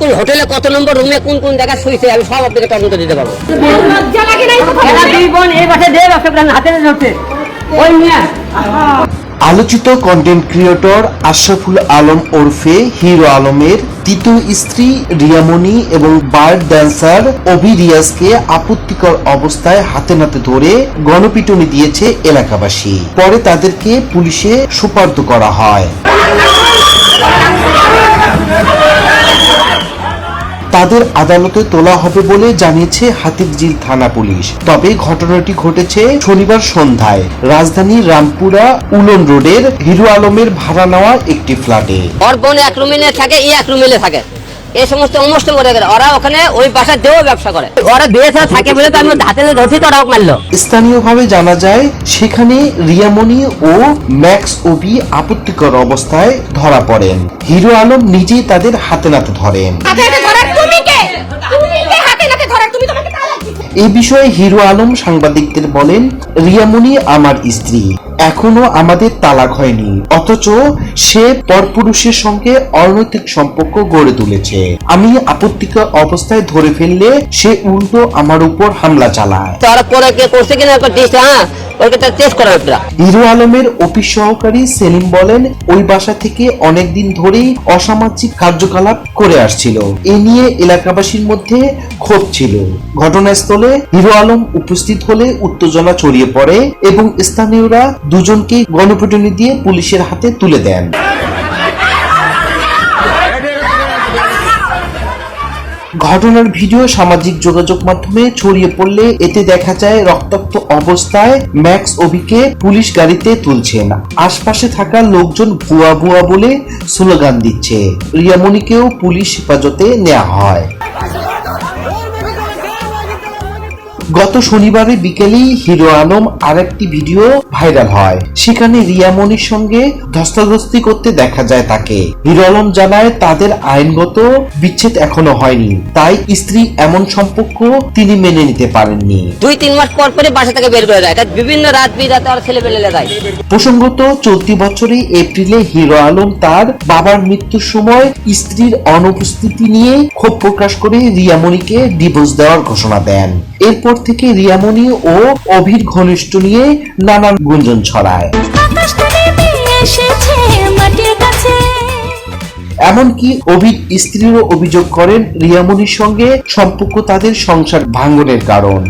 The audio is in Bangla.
কোন হোটেলে কত নম্বর রুমে কোন কোন জায়গায় শুয়েছে আমি সব আপনাকে তদন্ত দিতে পারব। আলোচিত কন্টেন্ট ক্রিয়েটর আশরাফুল আলম ওরফে হিরো আলমের তৃতীয় স্ত্রী রিয়ামনি এবং বার ড্যান্সার অভি রিয়াজকে আপত্তিকর অবস্থায় হাতে নাতে ধরে গণপিটুনি দিয়েছে এলাকাবাসী। পরে তাদেরকে পুলিশে সুপার্দ করা হয়। তাদের আদালতে তোলা হবে বলে জানিয়েছে হাতিরঝিল থানা পুলিশ। তবে ঘটনাটি ঘটেছে শনিবার সন্ধ্যায়। রাজধানীর রামপুরা উলন রোডের হিরো আলমের ভাড়া নেওয়া একটি ফ্ল্যাটে। ওর বোন এক রুমিলে থাকে ই এক রুমিলে থাকে। এই সমস্ত সমস্ত করে গেলে ওরা ওখানে ওই বাসা দিয়েও ব্যবসা করে। ওরা বিয়ে থাকে বলে তো আমি হাতে ধরছি তো ওরাও মারলো। স্থানীয়ভাবে জানা যায় সেখানে রিয়ামণি ও ম্যাক্স ওবি আপত্তিকর অবস্থায় ধরা পড়েন। হিরো আলম নিজেই তাদের হাতে নাতে ধরেন। এ বিষয়ে হিরো আলম সাংবাদিকদের বলেন, রিয়ামণি আমার স্ত্রী। এখনও আমাদের তালাক হয়নি। অথচ সে পরপুরুষের সঙ্গে অনৈতিক সম্পর্ক গড়ে তুলেছে। আমি আপত্তিকর অবস্থায় ধরে ফেললে সে উল্টো আমার উপর হামলা চালায়। তারপরে পরে কে করছে কিনা একবার চেস করা একটা হিরো আলমের অফিস সহকারী সেলিম বলেন, ওই বাসা থেকে ধরেই অসামাজিক কার্যকলাপ করে আসছিল। এ নিয়ে এলাকাবাসীর মধ্যে ক্ষোভ ছিল। ঘটনাস্থলে হিরো আলম উপস্থিত হলে উত্তেজনা ছড়িয়ে পড়ে এবং স্থানীয়রা দুজনকে গণপিটুনি দিয়ে পুলিশের হাতে তুলে দেন। ঘটনার ভিডিও সামাজিক যোগাযোগ মাধ্যমে ছড়িয়ে পড়লে এতে দেখা যায় রক্তাক্ত অবস্থায় ম্যাক্স অভিকে পুলিশ গাড়িতে তুলছে না। আশপাশে থাকা লোকজন ভুয়া ভুয়া বলে স্লোগান দিচ্ছে। রিয়ামণিকেও পুলিশ হেফাজতে নেওয়া হয়। গত শনিবারে বিকেলেই হিরো আলম আরেকটি ভিডিও ভাইরাল হয়। সেখানে রিয়ামণির সঙ্গে ধস্তাধস্তি করতে দেখা যায় তাকে। হিরো আলম জানায় তাদের আইনগত বিচ্ছেদ এখনও হয়নি। তাই স্ত্রী এমন সম্পর্ক তিনি মেনে নিতে পারেননি। দুই তিন মাস পর পরে বাসা থেকে বের করে দেয়। বিভিন্ন রাত বিরাতে ওরা ছেলে পেলে দেয় প্রসঙ্গত চলতি বছরে এপ্রিলে হিরো আলম তার বাবার মৃত্যুর সময় স্ত্রীর অনুপস্থিতি নিয়ে ক্ষোভ প্রকাশ করে রিয়ামণিকে ডিভোর্স দেওয়ার ঘোষণা দেন। এরপর থেকে রিয়ামণি ও অভির ঘনিষ্ঠ নিয়ে নানান গুঞ্জন ছড়ায়। এমনকি অভির স্ত্রীরও অভিযোগ করেন রিয়ামণির সঙ্গে সম্পর্ক তাদের সংসার ভাঙ্গনের কারণ।